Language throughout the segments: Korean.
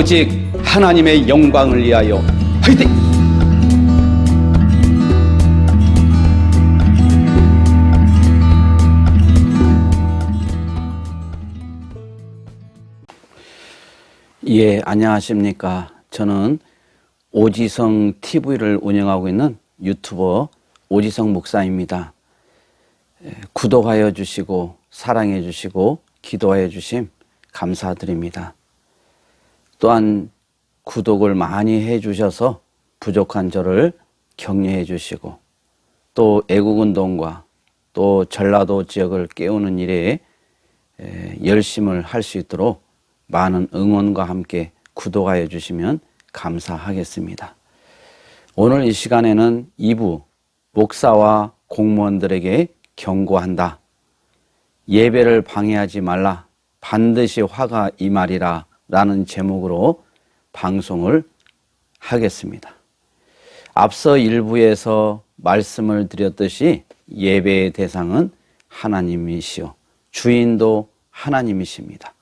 오직 하나님의 영광을 위하여 화이팅! 예, 안녕하십니까. 저는 오지성 TV를 운영하고 있는 유튜버 오지성 목사입니다. 예, 구독하여 주시고 사랑해 주시고 기도하여 주심 감사드립니다. 또한 구독을 많이 해 주셔서 부족한 저를 격려해 주시고 또 애국운동과 또 전라도 지역을 깨우는 일에 에, 열심을 할 수 있도록 많은 응원과 함께 구독하여 주시면 감사하겠습니다. 오늘 이 시간에는 2부 목사와 공무원들에게 경고한다. 예배를 방해하지 말라. 반드시 화가 임하리라. 라는 제목으로 방송을 하겠습니다. 앞서 일부에서 말씀을 드렸듯이 예배의 대상은 하나님이시요. 주인도 하나님이십니다.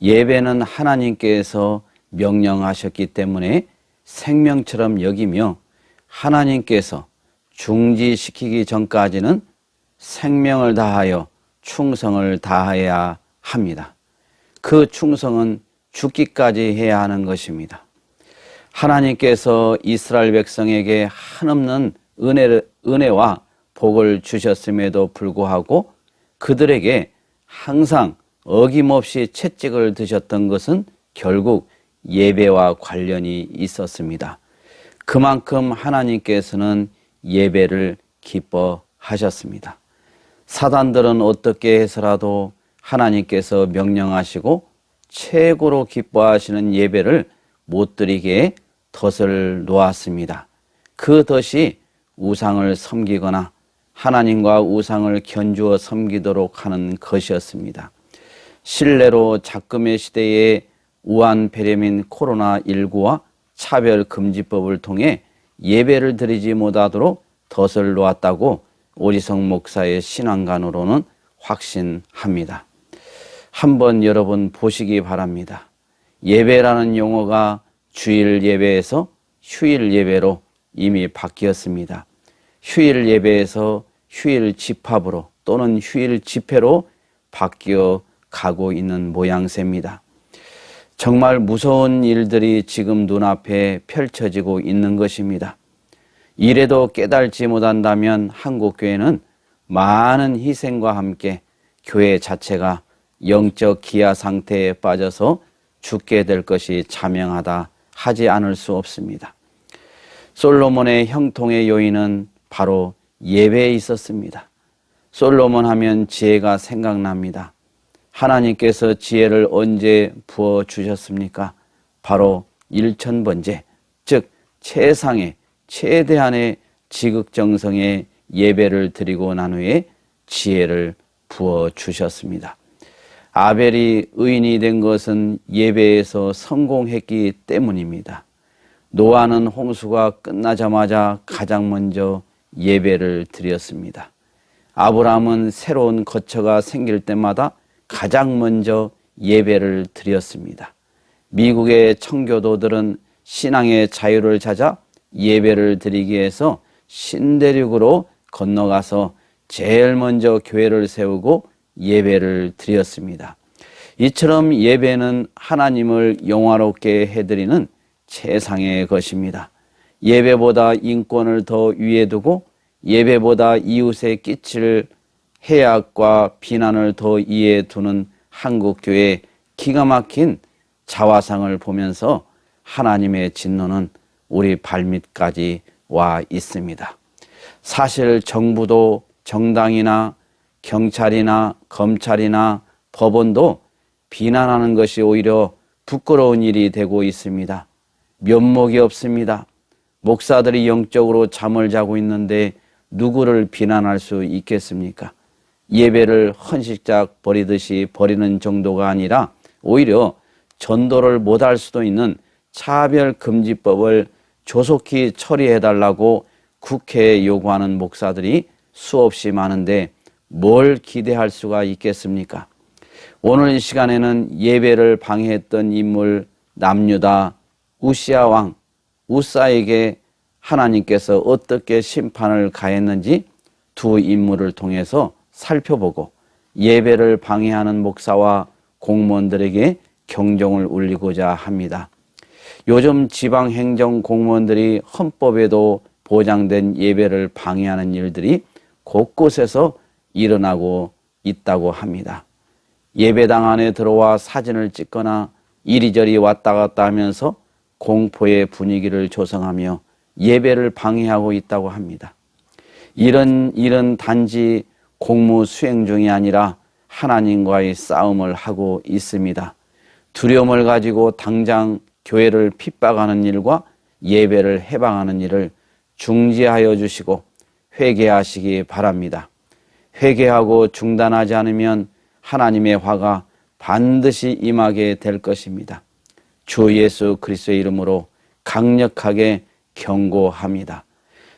예배는 하나님께서 명령하셨기 때문에 생명처럼 여기며 하나님께서 중지시키기 전까지는 생명을 다하여 충성을 다해야 합니다. 그 충성은 죽기까지 해야 하는 것입니다. 하나님께서 이스라엘 백성에게 한없는 은혜, 은혜와 복을 주셨음에도 불구하고 그들에게 항상 어김없이 채찍을 드셨던 것은 결국 예배와 관련이 있었습니다. 그만큼 하나님께서는 예배를 기뻐하셨습니다. 사단들은 어떻게 해서라도 하나님께서 명령하시고 최고로 기뻐하시는 예배를 못 드리게 덫을 놓았습니다. 그 덫이 우상을 섬기거나 하나님과 우상을 견주어 섬기도록 하는 것이었습니다. 신뢰로 작금의 시대에 우한 폐렴인 코로나19와 차별금지법을 통해 예배를 드리지 못하도록 덫을 놓았다고 오지성 목사의 신앙관으로는 확신합니다. 한번 여러분 보시기 바랍니다. 예배라는 용어가 주일 예배에서 휴일 예배로 이미 바뀌었습니다. 휴일 예배에서 휴일 집합으로 또는 휴일 집회로 바뀌어 가고 있는 모양새입니다. 정말 무서운 일들이 지금 눈앞에 펼쳐지고 있는 것입니다. 이래도 깨달지 못한다면 한국교회는 많은 희생과 함께 교회 자체가 영적 기아 상태에 빠져서 죽게 될 것이 자명하다 하지 않을 수 없습니다. 솔로몬의 형통의 요인은 바로 예배에 있었습니다. 솔로몬 하면 지혜가 생각납니다. 하나님께서 지혜를 언제 부어 주셨습니까? 바로 일천번째, 즉 최상의 최대한의 지극정성의 예배를 드리고 난 후에 지혜를 부어 주셨습니다. 아벨이 의인이 된 것은 예배에서 성공했기 때문입니다. 노아는 홍수가 끝나자마자 가장 먼저 예배를 드렸습니다. 아브라함은 새로운 거처가 생길 때마다 가장 먼저 예배를 드렸습니다. 미국의 청교도들은 신앙의 자유를 찾아 예배를 드리기 위해서 신대륙으로 건너가서 제일 먼저 교회를 세우고 예배를 드렸습니다. 이처럼 예배는 하나님을 영화롭게 해드리는 최상의 것입니다. 예배보다 인권을 더 위에 두고 예배보다 이웃에 끼칠 해악과 비난을 더 위에 두는 한국교회 기가 막힌 자화상을 보면서 하나님의 진노는 우리 발밑까지 와 있습니다. 사실 정부도 정당이나 경찰이나 검찰이나 법원도 비난하는 것이 오히려 부끄러운 일이 되고 있습니다. 면목이 없습니다. 목사들이 영적으로 잠을 자고 있는데 누구를 비난할 수 있겠습니까? 예배를 헌식작 버리듯이 버리는 정도가 아니라 오히려 전도를 못할 수도 있는 차별금지법을 조속히 처리해달라고 국회에 요구하는 목사들이 수없이 많은데 뭘 기대할 수가 있겠습니까? 오늘 이 시간에는 예배를 방해했던 인물 남유다 우시아 왕 우사에게 하나님께서 어떻게 심판을 가했는지 두 인물을 통해서 살펴보고 예배를 방해하는 목사와 공무원들에게 경종을 울리고자 합니다. 요즘 지방 행정 공무원들이 헌법에도 보장된 예배를 방해하는 일들이 곳곳에서 일어나고 있다고 합니다. 예배당 안에 들어와 사진을 찍거나 이리저리 왔다 갔다 하면서 공포의 분위기를 조성하며 예배를 방해하고 있다고 합니다. 이런 일은 단지 공무 수행 중이 아니라 하나님과의 싸움을 하고 있습니다. 두려움을 가지고 당장 교회를 핍박하는 일과 예배를 해방하는 일을 중지하여 주시고 회개하시기 바랍니다. 회개하고 중단하지 않으면 하나님의 화가 반드시 임하게 될 것입니다. 주 예수 그리스도의 이름으로 강력하게 경고합니다.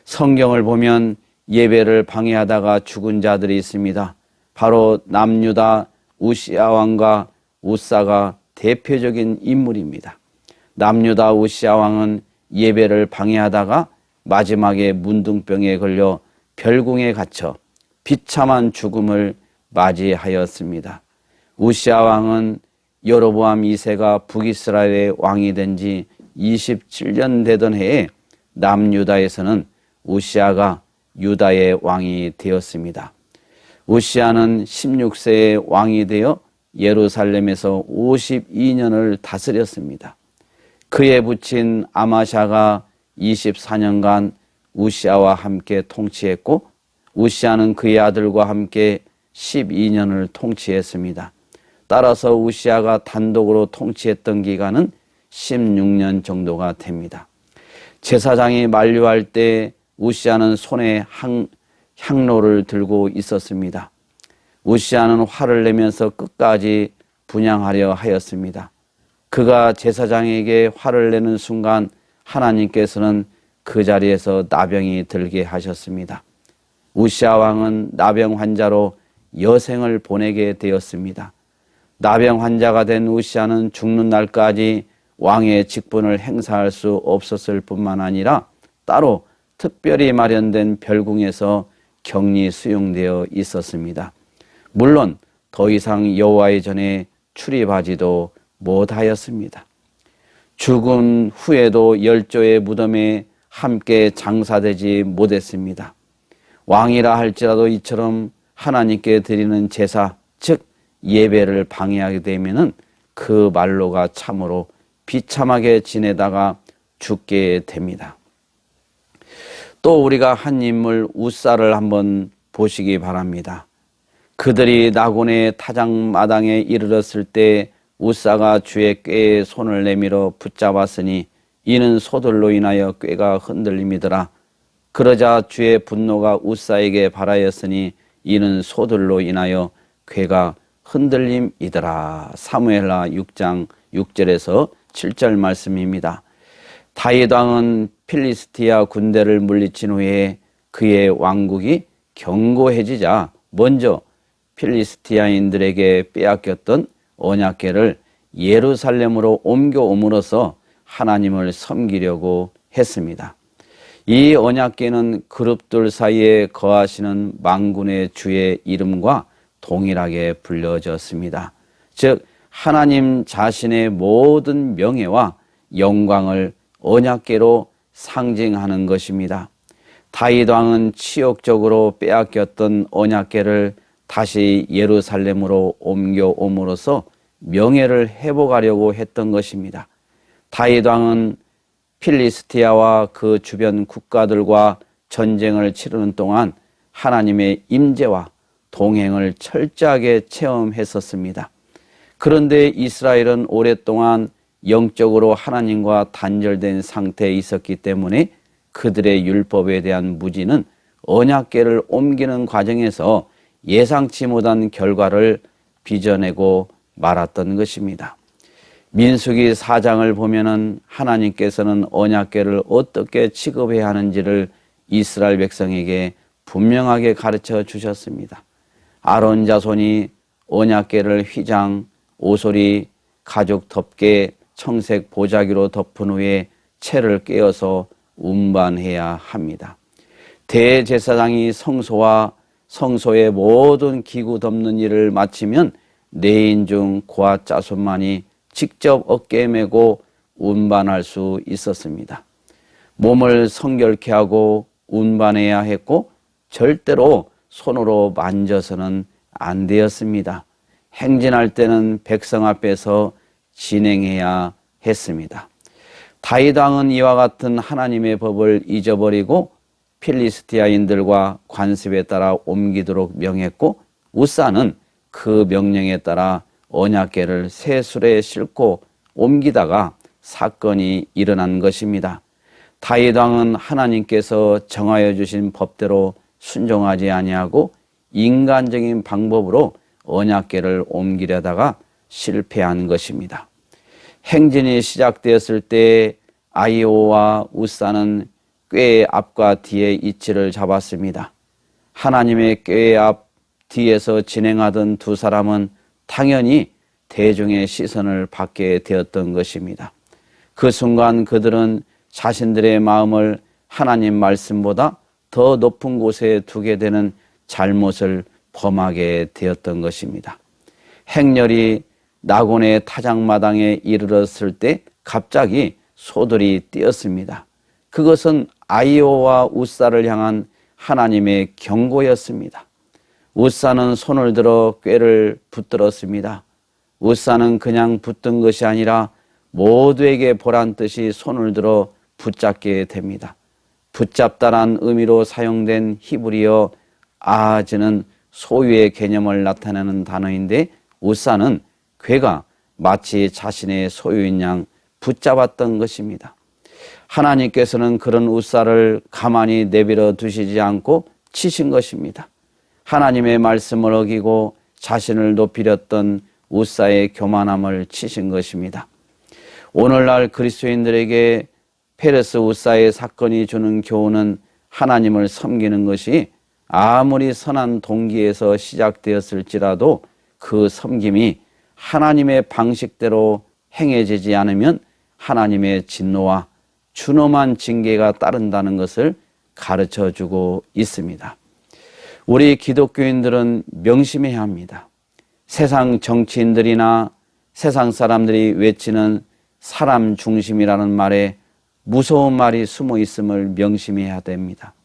성경을 보면 예배를 방해하다가 죽은 자들이 있습니다. 바로 남유다 우시아 왕과 우사가 대표적인 인물입니다. 남유다 우시아 왕은 예배를 방해하다가 마지막에 문둥병에 걸려 별궁에 갇혀 비참한 죽음을 맞이하였습니다. 우시아 왕은 여로보암 2세가 북이스라엘의 왕이 된 지 27년 되던 해에 남유다에서는 우시아가 유다의 왕이 되었습니다. 우시아는 16세에 왕이 되어 예루살렘에서 52년을 다스렸습니다. 그에 붙인 아마샤가 24년간 우시아와 함께 통치했고 우시아는 그의 아들과 함께 12년을 통치했습니다. 따라서 우시아가 단독으로 통치했던 기간은 16년 정도가 됩니다. 제사장이 만류할 때 우시아는 손에 향, 향로를 들고 있었습니다. 우시아는 화를 내면서 끝까지 분양하려 하였습니다. 그가 제사장에게 화를 내는 순간 하나님께서는 그 자리에서 나병이 들게 하셨습니다. 우시아 왕은 나병 환자로 여생을 보내게 되었습니다. 나병 환자가 된 우시아는 죽는 날까지 왕의 직분을 행사할 수 없었을 뿐만 아니라 따로 특별히 마련된 별궁에서 격리 수용되어 있었습니다. 물론 더 이상 여호와의 전에 출입하지도 못하였습니다. 죽은 후에도 열조의 무덤에 함께 장사되지 못했습니다. 왕이라 할지라도 이처럼 하나님께 드리는 제사, 즉 예배를 방해하게 되면은 그 말로가 참으로 비참하게 지내다가 죽게 됩니다. 또 우리가 한 인물 우사를 한번 보시기 바랍니다. 그들이 나곤의 타작마당에 이르렀을 때 우사가 주의 꾀에 손을 내밀어 붙잡았으니 이는 소들로 인하여 꾀가 흔들림이더라. 그러자 주의 분노가 우사에게 발하였으니 이는 소들로 인하여 꾀가 흔들림이더라. 사무엘라 6장 6절에서 7절 말씀입니다. 다윗 왕은 필리스티아 군대를 물리친 후에 그의 왕국이 견고해지자 먼저 필리스티아인들에게 빼앗겼던 언약궤를 예루살렘으로 옮겨옴으로써 하나님을 섬기려고 했습니다. 이 언약궤는 그룹들 사이에 거하시는 망군의 주의 이름과 동일하게 불려졌습니다. 즉 하나님 자신의 모든 명예와 영광을 언약궤로 상징하는 것입니다. 다윗 왕은 치욕적으로 빼앗겼던 언약궤를 다시 예루살렘으로 옮겨옴으로써 명예를 회복하려고 했던 것입니다. 다윗 왕은 필리스티아와 그 주변 국가들과 전쟁을 치르는 동안 하나님의 임재와 동행을 철저하게 체험했었습니다. 그런데 이스라엘은 오랫동안 영적으로 하나님과 단절된 상태에 있었기 때문에 그들의 율법에 대한 무지는 언약계를 옮기는 과정에서 예상치 못한 결과를 빚어내고 말았던 것입니다. 민수기 4장을 보면은 하나님께서는 언약궤를 어떻게 취급해야 하는지를 이스라엘 백성에게 분명하게 가르쳐 주셨습니다. 아론 자손이 언약궤를 휘장, 오소리, 가죽 덮개, 청색 보자기로 덮은 후에 채를 깨어서 운반해야 합니다. 대제사장이 성소와 성소의 모든 기구 덮는 일을 마치면 내인 중 고아 자손만이 직접 어깨에 메고 운반할 수 있었습니다. 몸을 성결케 하고 운반해야 했고 절대로 손으로 만져서는 안 되었습니다. 행진할 때는 백성 앞에서 진행해야 했습니다. 다윗 왕은 이와 같은 하나님의 법을 잊어버리고 필리스티아인들과 관습에 따라 옮기도록 명했고 우사는 그 명령에 따라 언약궤를 새 술에 싣고 옮기다가 사건이 일어난 것입니다. 다윗 왕은 하나님께서 정하여 주신 법대로 순종하지 아니하고 인간적인 방법으로 언약궤를 옮기려다가 실패한 것입니다. 행진이 시작되었을 때 아이오와 우사는 꾀의 앞과 뒤의 이치를 잡았습니다. 하나님의 꾀의 앞 뒤에서 진행하던 두 사람은 당연히 대중의 시선을 받게 되었던 것입니다. 그 순간 그들은 자신들의 마음을 하나님 말씀보다 더 높은 곳에 두게 되는 잘못을 범하게 되었던 것입니다. 행렬이 낙원의 타작마당에 이르렀을 때 갑자기 소들이 뛰었습니다. 그것은 아이오와 우사를 향한 하나님의 경고였습니다. 우사는 손을 들어 꾀를 붙들었습니다. 우사는 그냥 붙든 것이 아니라 모두에게 보란 뜻이 손을 들어 붙잡게 됩니다. 붙잡다란 의미로 사용된 히브리어 아즈는 소유의 개념을 나타내는 단어인데 우사는 괴가 마치 자신의 소유인 양 붙잡았던 것입니다. 하나님께서는 그런 우사를 가만히 내버려 두시지 않고 치신 것입니다. 하나님의 말씀을 어기고 자신을 높이렸던 우사의 교만함을 치신 것입니다. 오늘날 그리스도인들에게 페레스 우사의 사건이 주는 교훈은 하나님을 섬기는 것이 아무리 선한 동기에서 시작되었을지라도 그 섬김이 하나님의 방식대로 행해지지 않으면 하나님의 진노와 준엄한 징계가 따른다는 것을 가르쳐 주고 있습니다. 우리 기독교인들은 명심해야 합니다. 세상 정치인들이나 세상 사람들이 외치는 사람 중심이라는 말에 무서운 말이 숨어 있음을 명심해야 됩니다.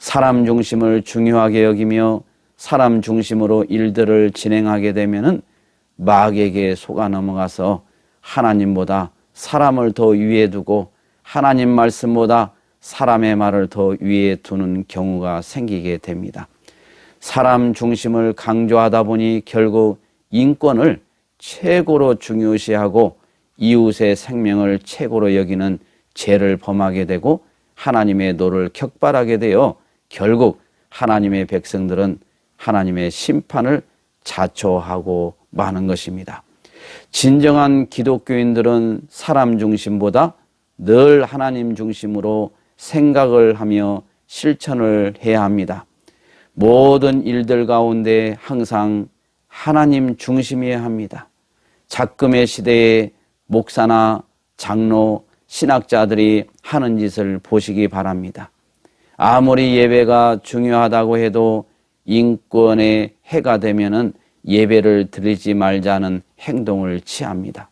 사람 중심을 중요하게 여기며 사람 중심으로 일들을 진행하게 되면은 마귀에게 속아 넘어가서 하나님보다 사람을 더 위에 두고 하나님 말씀보다 사람의 말을 더 위에 두는 경우가 생기게 됩니다. 사람 중심을 강조하다 보니 결국 인권을 최고로 중요시하고 이웃의 생명을 최고로 여기는 죄를 범하게 되고 하나님의 노를 격발하게 되어 결국 하나님의 백성들은 하나님의 심판을 자초하고 마는 것입니다. 진정한 기독교인들은 사람 중심보다 늘 하나님 중심으로 생각을 하며 실천을 해야 합니다. 모든 일들 가운데 항상 하나님 중심이어야 합니다. 작금의 시대에 목사나 장로, 신학자들이 하는 짓을 보시기 바랍니다. 아무리 예배가 중요하다고 해도 인권에 해가 되면은 예배를 드리지 말자는 행동을 취합니다.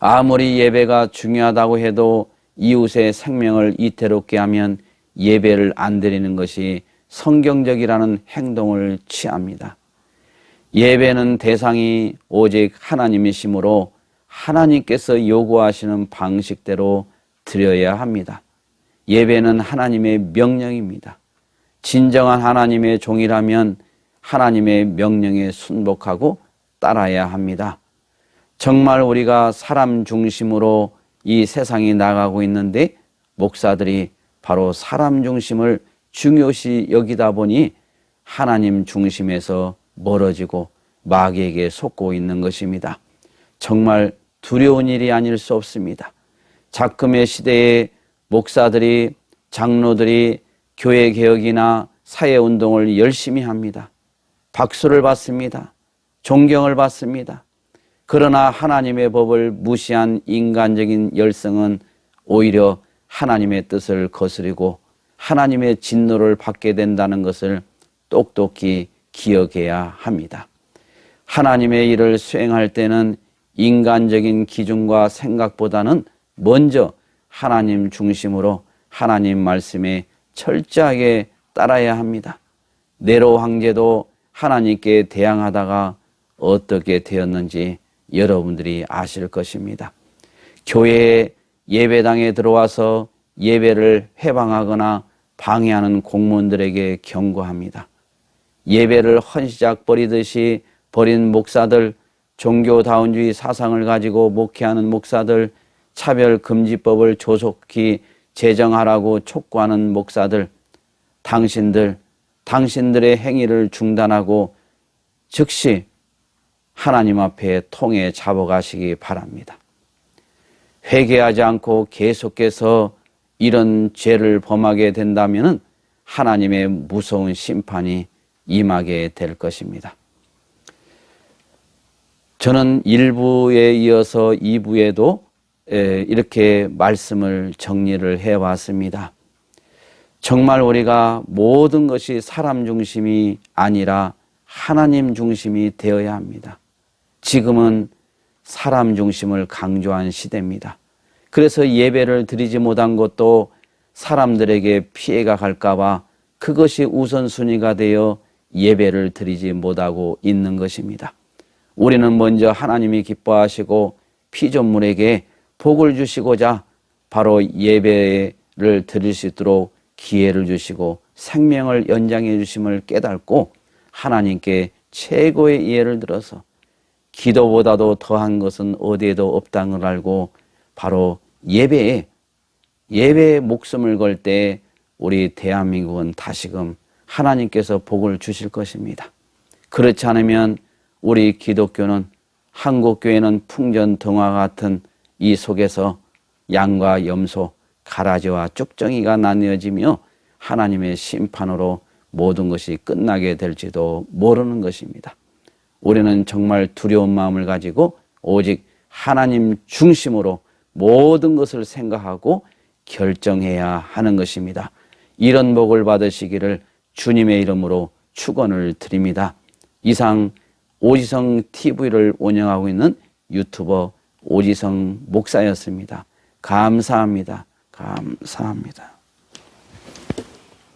아무리 예배가 중요하다고 해도 이웃의 생명을 이태롭게 하면 예배를 안 드리는 것이 성경적이라는 행동을 취합니다. 예배는 대상이 오직 하나님이시므로 하나님께서 요구하시는 방식대로 드려야 합니다. 예배는 하나님의 명령입니다. 진정한 하나님의 종이라면 하나님의 명령에 순복하고 따라야 합니다. 정말 우리가 사람 중심으로 이 세상이 나가고 있는데 목사들이 바로 사람 중심을 중요시 여기다 보니 하나님 중심에서 멀어지고 마귀에게 속고 있는 것입니다. 정말 두려운 일이 아닐 수 없습니다. 작금의 시대에 목사들이 장로들이 교회 개혁이나 사회 운동을 열심히 합니다. 박수를 받습니다. 존경을 받습니다. 그러나 하나님의 법을 무시한 인간적인 열성은 오히려 하나님의 뜻을 거스리고 하나님의 진노를 받게 된다는 것을 똑똑히 기억해야 합니다. 하나님의 일을 수행할 때는 인간적인 기준과 생각보다는 먼저 하나님 중심으로 하나님 말씀에 철저하게 따라야 합니다. 네로 황제도 하나님께 대항하다가 어떻게 되었는지 여러분들이 아실 것입니다. 교회에 예배당에 들어와서 예배를 해방하거나 방해하는 공무원들에게 경고합니다. 예배를 헌시작 버리듯이 버린 목사들, 종교다운주의 사상을 가지고 목회하는 목사들, 차별금지법을 조속히 제정하라고 촉구하는 목사들, 당신들, 당신들의 행위를 중단하고 즉시 하나님 앞에 통해 잡아가시기 바랍니다. 회개하지 않고 계속해서 이런 죄를 범하게 된다면 하나님의 무서운 심판이 임하게 될 것입니다. 저는 1부에 이어서 2부에도 이렇게 말씀을 정리를 해 왔습니다. 정말 우리가 모든 것이 사람 중심이 아니라 하나님 중심이 되어야 합니다. 지금은 사람 중심을 강조한 시대입니다. 그래서 예배를 드리지 못한 것도 사람들에게 피해가 갈까봐 그것이 우선순위가 되어 예배를 드리지 못하고 있는 것입니다. 우리는 먼저 하나님이 기뻐하시고 피조물에게 복을 주시고자 바로 예배를 드릴 수 있도록 기회를 주시고 생명을 연장해 주심을 깨닫고 하나님께 최고의 예를 들어서 기도보다도 더한 것은 어디에도 없다는 걸 알고 바로 예배에 예배에 목숨을 걸 때 우리 대한민국은 다시금 하나님께서 복을 주실 것입니다. 그렇지 않으면 우리 기독교는 한국 교회는 풍전 등화 같은 이 속에서 양과 염소, 가라지와 쭉정이가 나뉘어지며 하나님의 심판으로 모든 것이 끝나게 될지도 모르는 것입니다. 우리는 정말 두려운 마음을 가지고 오직 하나님 중심으로 모든 것을 생각하고 결정해야 하는 것입니다. 이런 복을 받으시기를 주님의 이름으로 축원을 드립니다. 이상 오지성 TV를 운영하고 있는 유튜버 오지성 목사였습니다. 감사합니다. 감사합니다.